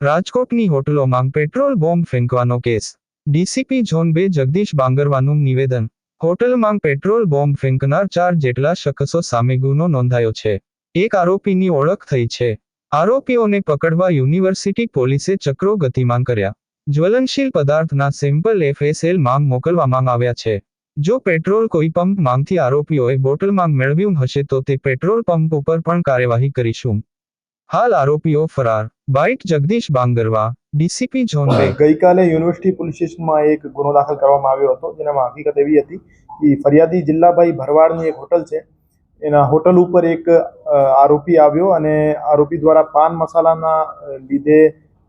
રાજકોટની હોટલોમાં petrol bomb ફેંકવાનો કેસ. ડીસીપી ઝોન બે જગદીશ બાંગરવાનું નિવેદન. હોટલમાં પેટ્રોલ બોમ્બ ફેંકનાર ચાર જેટલા શખસો સામે ગુનો નોંધાયો છે. એક આરોપીની ઓળખ થઈ છે. આરોપીઓને પકડવા યુનિવર્સિટી પોલીસે ચક્રો ગતિમાન કર્યા. જ્વલનશીલ પદાર્થના સેમ્પલ એફએસએલ માંગ મોકલવામાં આવ્યા છે. જો પેટ્રોલ કોઈ પંપ માંગથી આરોપીઓએ બોટલ માંગ મેળવ્યું હશે તો તે પેટ્રોલ પંપ ઉપર પણ કાર્યવાહી કરીશું. હાલ આરોપીઓ ફરાર. Bite Jagdish Bangarva, DCP zone બે ગઈકાલે યુનિવર્સિટી પોલીસ સ્ટેશનમાં એક ગુનો દાખલ કરવામાં આવ્યો હતો. જેનામાં હકીકત એવી હતી કે ફરિયાદી જિલ્લાભાઈ ભરવાડની એક હોટલ છે. એના હોટલ ઉપર એક આરોપી આવ્યો અને આરોપી દ્વારા પાન મસાલાના લીધે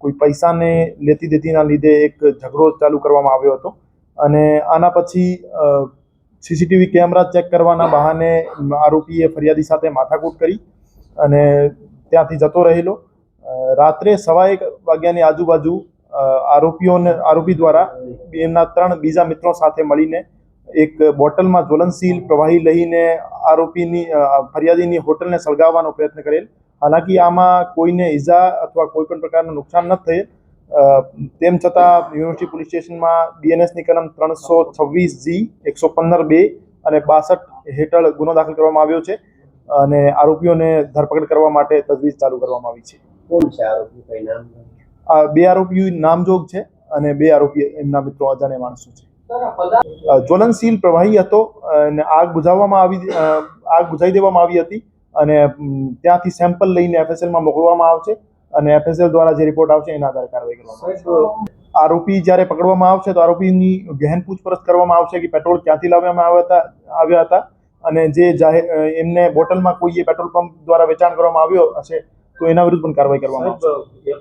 કોઈ પૈસાને લેતી દેતીના લીધે એક ઝઘડો ચાલુ કરવામાં આવ્યો હતો. અને આના પછી સીસીટીવી કેમેરા ચેક કરવાના બહાને આરોપીએ ફરિયાદી સાથે માથાકૂટ કરી અને ત્યાંથી જતો રહેલો. રાત્રે સવા એક વાગ્યાની આજુબાજુ આરોપીઓને, આરોપી દ્વારા એમના ત્રણ બીજા મિત્રો સાથે મળીને એક બોટલમાં જ્વલનશીલ પ્રવાહી લઈને આરોપીની ફરિયાદીની હોટલને સળગાવવાનો પ્રયત્ન કરેલ. હાલાકી આમાં કોઈને ઈજા અથવા કોઈ પણ પ્રકારનું નુકસાન ન થયેલ તેમ છતાં યુનિવર્સિટી પોલીસ સ્ટેશનમાં બીએનએસની કલમ ત્રણસો છવ્વીસ જી, એકસો પંદર બે અને બાસઠ હેઠળ ગુનો દાખલ કરવામાં આવ્યો છે. અને આરોપીઓને ધરપકડ કરવા માટે તજવીજ ચાલુ કરવામાં આવી છે. કોણ છે આરોપી? કઈ નામ આ બે આરોપી નામજોગ છે અને બે આરોપી એમના મિત્રો અજાણ્યા માણસો છે. જ્વલનશીલ પ્રવાહી હતો અને આગ બુઝાવવામાં આવી આગ બુઝાવી દેવામાં આવી હતી અને ત્યાંથી સેમ્પલ લઈને એફએસએલમાં મોકલવામાં આવશે અને એફએસએલ દ્વારા જે રિપોર્ટ આવશે એના આધારે કાર્યવાહી કરવામાં આવશે. આરોપી જ્યારે પકડવામાં આવશે તો આરોપીની ગહેન પૂછપરછ કરવામાં આવશે કે પેટ્રોલ ક્યાંથી લાવવામાં આવ્યા હતા આવ્યા હતા? અને જે જાહેર એમને બોટલમાં કોઈએ પેટ્રોલ પંપ દ્વારા વેચાણ કરવામાં આવ્યો હશે, તો એના વિરુદ્ધ પણ કાર્યવાહી કરવામાં આવશે.